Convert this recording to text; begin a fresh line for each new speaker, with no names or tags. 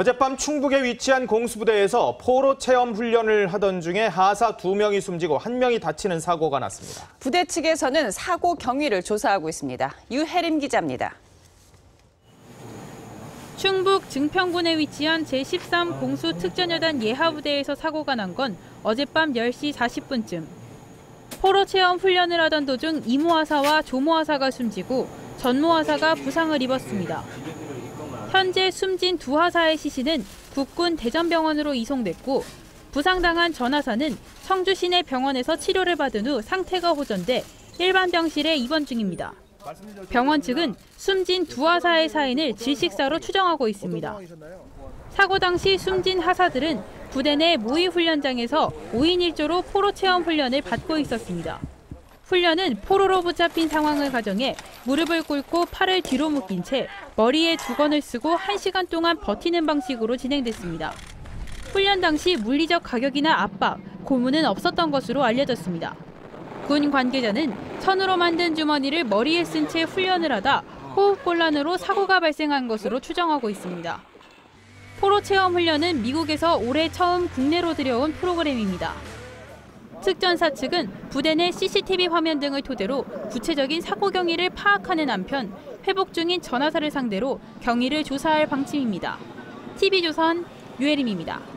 어젯밤 충북에 위치한 공수부대에서 포로 체험 훈련을 하던 중에 하사 두명이 숨지고 한명이 다치는 사고가 났습니다.
부대 측에서는 사고 경위를 조사하고 있습니다. 유혜림 기자입니다.
충북 증평군에 위치한 제13 공수 특전여단 예하부대에서 사고가 난 건 어젯밤 10시 40분쯤. 포로 체험 훈련을 하던 도중 이모 하사와 조모 하사가 숨지고 전모 하사가 부상을 입었습니다. 현재 숨진 두 하사의 시신은 국군 대전병원으로 이송됐고 부상당한 전하사는 청주 시내 병원에서 치료를 받은 후 상태가 호전돼 일반 병실에 입원 중입니다. 병원 측은 숨진 두 하사의 사인을 질식사로 추정하고 있습니다. 사고 당시 숨진 하사들은 부대 내 모의 훈련장에서 5인 1조로 포로 체험 훈련을 받고 있었습니다. 훈련은 포로로 붙잡힌 상황을 가정해 무릎을 꿇고 팔을 뒤로 묶인 채 머리에 두건을 쓰고 1시간 동안 버티는 방식으로 진행됐습니다. 훈련 당시 물리적 가격이나 압박, 고문은 없었던 것으로 알려졌습니다. 군 관계자는 천으로 만든 주머니를 머리에 쓴 채 훈련을 하다 호흡 곤란으로 사고가 발생한 것으로 추정하고 있습니다. 포로 체험 훈련은 미국에서 올해 처음 국내로 들여온 프로그램입니다. 특전사 측은 부대 내 CCTV 화면 등을 토대로 구체적인 사고 경위를 파악하는 한편 회복 중인 전화사를 상대로 경위를 조사할 방침입니다. TV조선 유혜림입니다.